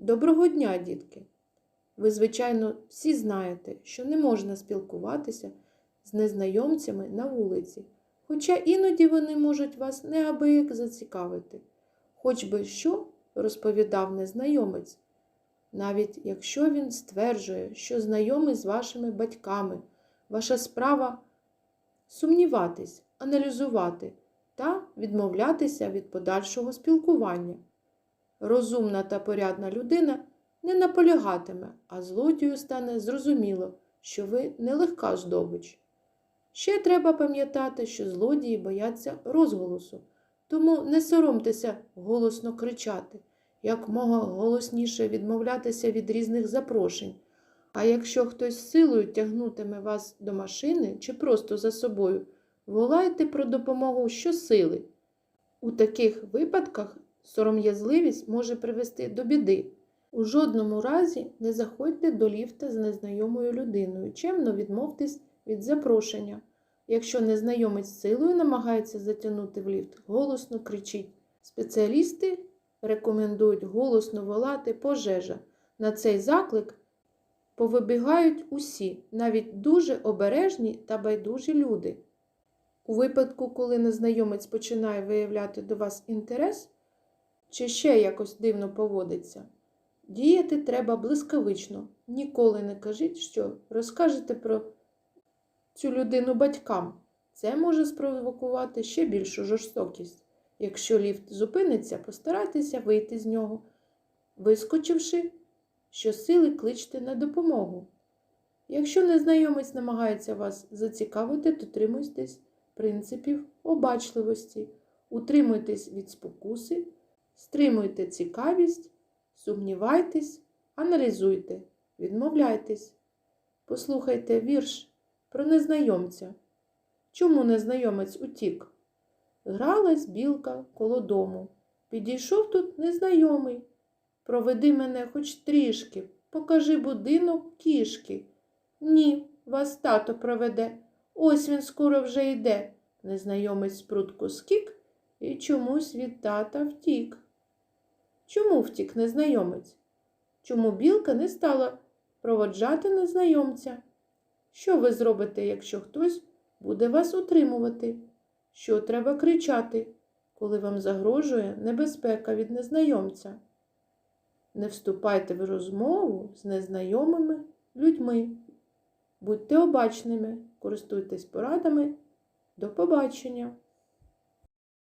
Доброго дня, дітки! Ви, звичайно, всі знаєте, що не можна спілкуватися з незнайомцями на вулиці, хоча іноді вони можуть вас неабияк зацікавити. Хоч би що розповідав незнайомець, навіть якщо він стверджує, що знайомий з вашими батьками, ваша справа сумніватись, аналізувати та відмовлятися від подальшого спілкування. Розумна та порядна людина не наполягатиме, а злодію стане зрозуміло, що ви нелегка здобич. Ще треба пам'ятати, що злодії бояться розголосу, тому не соромтеся голосно кричати, як мога голосніше відмовлятися від різних запрошень. А якщо хтось силою тягнутиме вас до машини чи просто за собою, волайте про допомогу щосили. У таких випадках сором'язливість може привести до біди. У жодному разі не заходьте до ліфта з незнайомою людиною, чемно відмовтесь від запрошення. Якщо незнайомець силою намагається затягнути в ліфт, голосно кричіть. Спеціалісти рекомендують голосно волати пожежа. На цей заклик повибігають усі, навіть дуже обережні та байдужі люди. У випадку, коли незнайомець починає виявляти до вас інтерес, чи ще якось дивно поводиться, діяти треба блискавично. Ніколи не кажіть, що розкажете про цю людину батькам. Це може спровокувати ще більшу жорстокість. Якщо ліфт зупиниться, постарайтеся вийти з нього, вискочивши, щосили кличте на допомогу. Якщо незнайомець намагається вас зацікавити, дотримуйтесь принципів обачливості, утримуйтесь від спокуси, стримуйте цікавість, сумнівайтесь, аналізуйте, відмовляйтесь. Послухайте вірш про незнайомця. Чому незнайомець утік? Гралась білка коло дому. Підійшов тут незнайомий. Проведи мене хоч трішки, покажи будинок кішки. Ні, вас тато проведе. Ось він скоро вже йде. Незнайомець прутко скік і чомусь від тата втік. Чому втік незнайомець? Чому білка не стала проводжати незнайомця? Що ви зробите, якщо хтось буде вас утримувати? Що треба кричати, коли вам загрожує небезпека від незнайомця? Не вступайте в розмову з незнайомими людьми. Будьте обачними, користуйтесь порадами. До побачення!